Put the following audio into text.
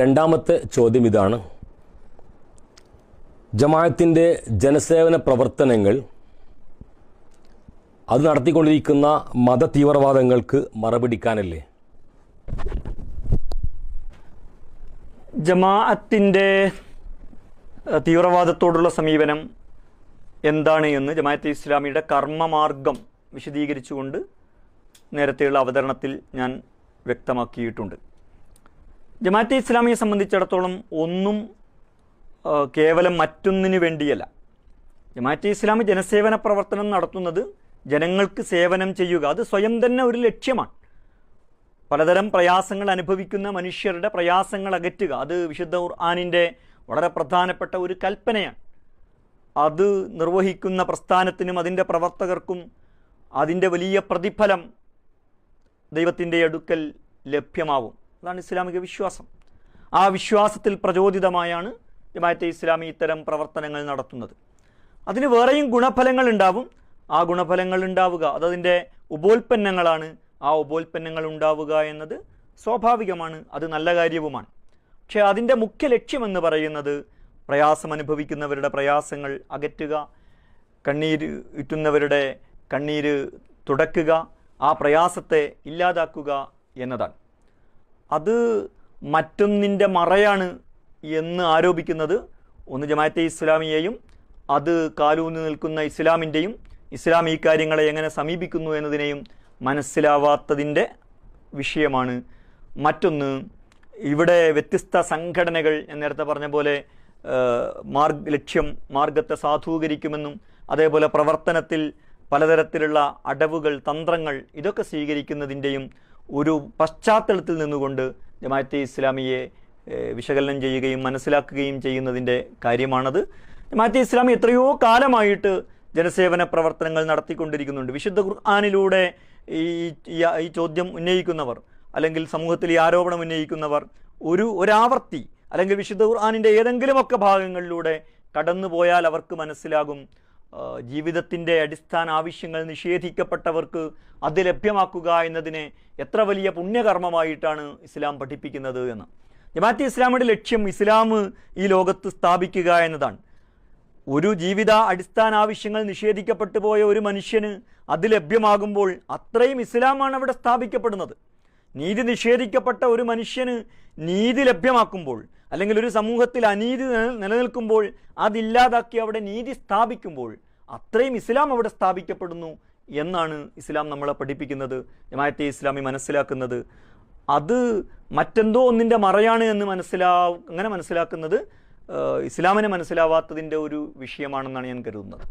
രണ്ടാമത്തെ ചോദ്യം ഇതാണ്. ജമാഅത്തിന്റെ ജനസേവന പ്രവർത്തനങ്ങൾ അത് നടത്തിക്കൊണ്ടിരിക്കുന്ന മത തീവ്രവാദങ്ങൾക്ക് മറപിടിക്കാനല്ലേ? ജമാഅത്തിന്റെ തീവ്രവാദത്തോടുള്ള സമീപനം എന്താണ് എന്ന് ജമാഅത്ത് ഇസ്ലാമിയുടെ കർമ്മമാർഗം വിശദീകരിച്ചുകൊണ്ട് നേരത്തെയുള്ള അവതരണത്തിൽ ഞാൻ വ്യക്തമാക്കിയിട്ടുണ്ട്. ജമാഅത്തെ ഇസ്ലാമിയെ സംബന്ധിച്ചിടത്തോളം ഒന്നും കേവലം മറ്റൊന്നിനു വേണ്ടിയല്ല. ജമാഅത്തെ ഇസ്ലാമി ജനസേവന പ്രവർത്തനം നടത്തുന്നത് ജനങ്ങൾക്ക് സേവനം ചെയ്യുക. അത് സ്വയം തന്നെ ഒരു ലക്ഷ്യമാണ്. പലതരം പ്രയാസങ്ങൾ അനുഭവിക്കുന്ന മനുഷ്യരുടെ പ്രയാസങ്ങൾ അകറ്റുക. അത് വിശുദ്ധ ഖുർആാനിന്റെ വളരെ പ്രധാനപ്പെട്ട ഒരു കൽപ്പനയാണ്. അത് നിർവഹിക്കുന്ന പ്രസ്ഥാനത്തിനും അതിന്റെ പ്രവർത്തകർക്കും അതിന്റെ വലിയ പ്രതിഫലം ദൈവത്തിന്റെ അടുക്കൽ ലഭ്യമാവും. അതാണ് ഇസ്ലാമിക വിശ്വാസം. ആ വിശ്വാസത്തിൽ പ്രചോദിതമായാണ് ജമാഅത്തെ ഇസ്ലാമി ഇത്തരം പ്രവർത്തനങ്ങൾ നടത്തുന്നത്. അതിന് വേറെയും ഗുണഫലങ്ങൾ ഉണ്ടാവും. ആ ഗുണഫലങ്ങൾ ഉണ്ടാവുക അതതിന്റെ ഉപോൽപ്പന്നങ്ങളാണ് ആ ഉപോൽപ്പന്നങ്ങൾ ഉണ്ടാവുക എന്നത് സ്വാഭാവികമാണ് അത് നല്ല കാര്യവുമാണ്. പക്ഷേ അതിന്റെ മുഖ്യ ലക്ഷ്യമെന്ന് പറയുന്നത് പ്രയാസം അനുഭവിക്കുന്നവരുടെ പ്രയാസങ്ങൾ അകറ്റുക കണ്ണീര് ഇറ്റുന്നവരുടെ കണ്ണീര് തുടക്കുക ആ പ്രയാസത്തെ ഇല്ലാതാക്കുക എന്നതാണ്. അത് മറ്റൊന്നിന്റെ മറയാണ് എന്ന് ആരോപിക്കുന്നത്. ഒന്ന് ജമാഅത്തെ ഇസ്ലാമിയെയും അത് കാലൂന്ന് നിൽക്കുന്ന ഇസ്ലാമിന്റെയും ഇസ്ലാം ഈ കാര്യങ്ങളെ എങ്ങനെ സമീപിക്കുന്നു എന്നതിനെയും മനസ്സിലാവാത്തതിന്റെ വിഷയമാണ്. മറ്റൊന്ന് ഇവിടെ വ്യത്യസ്ത സംഘടനകൾ ഞാൻ നേരത്തെ പറഞ്ഞ പോലെ മാർഗ ലക്ഷ്യം മാർഗത്തെ സാധൂകരിക്കുമെന്നും അതേപോലെ പ്രവർത്തനത്തിൽ പലതരത്തിലുള്ള അടവുകൾ തന്ത്രങ്ങൾ ഇതൊക്കെ സ്വീകരിക്കുന്നതിന്റെയും ഒരു പശ്ചാത്തലത്തിൽ നിന്നുകൊണ്ട് ജമാഅത്തെ ഇസ്ലാമിയെ വിശകലനം ചെയ്യുകയും മനസ്സിലാക്കുകയും ചെയ്യുന്നതിന്റെ കാര്യമാണത്. ജമാഅത്തെ ഇസ്ലാമി എത്രയോ കാലമായിട്ട് ജനസേവന പ്രവർത്തനങ്ങൾ നടത്തിക്കൊണ്ടിരിക്കുന്നുണ്ട്. വിശുദ്ധ ഖുർആാനിലൂടെ ഈ ഈ- ചോദ്യം ഉന്നയിക്കുന്നവർ അല്ലെങ്കിൽ സമൂഹത്തിൽ ഈ ആരോപണം ഉന്നയിക്കുന്നവർ ഒരു ഒരാവർത്തി അല്ലെങ്കിൽ വിശുദ്ധ ഖുർആാനിന്റെ ഏതെങ്കിലുമൊക്കെ ഭാഗങ്ങളിലൂടെ കടന്നുപോയാൽ അവർക്ക് മനസ്സിലാകും ജീവിതത്തിന്റെ അടിസ്ഥാന ആവശ്യങ്ങൾ നിഷേധിക്കപ്പെട്ടവർക്ക് അത് ലഭ്യമാക്കുക എന്നതിനെ എത്ര വലിയ പുണ്യകർമ്മമായിട്ടാണ് ഇസ്ലാം പഠിപ്പിക്കുന്നത് എന്ന്. ജമാഅത്തെ ഇസ്ലാമിയുടെ ലക്ഷ്യം ഇസ്ലാം ഈ ലോകത്ത് സ്ഥാപിക്കുക എന്നതാണ്. ഒരു ജീവിത അടിസ്ഥാന ആവശ്യങ്ങൾ നിഷേധിക്കപ്പെട്ടു പോയ ഒരു മനുഷ്യന് അത് ലഭ്യമാകുമ്പോൾ അത്രയും ഇസ്ലാമാണ് അവിടെ സ്ഥാപിക്കപ്പെടുന്നത്. നീതി നിഷേധിക്കപ്പെട്ട ഒരു മനുഷ്യന് നീതി ലഭ്യമാക്കുമ്പോൾ അല്ലെങ്കിൽ ഒരു സമൂഹത്തിൽ അനീതി നിലനിൽക്കുമ്പോൾ അതില്ലാതാക്കി അവിടെ നീതി സ്ഥാപിക്കുമ്പോൾ അത്രയും ഇസ്ലാം അവിടെ സ്ഥാപിക്കപ്പെടുന്നു എന്നാണ് ഇസ്ലാം നമ്മളെ പഠിപ്പിക്കുന്നത് ജമാഅത്തെ ഇസ്ലാമി മനസ്സിലാക്കുന്നത്. അത് മറ്റെന്തോ ഒന്നിന്റെ മറയാണ് എന്ന് മനസ്സിലാ അങ്ങനെ മനസ്സിലാക്കുന്നത് ഇസ്ലാമിനെ മനസ്സിലാവാത്തതിന്റെ ഒരു വിഷയമാണെന്നാണ് ഞാൻ കരുതുന്നത്.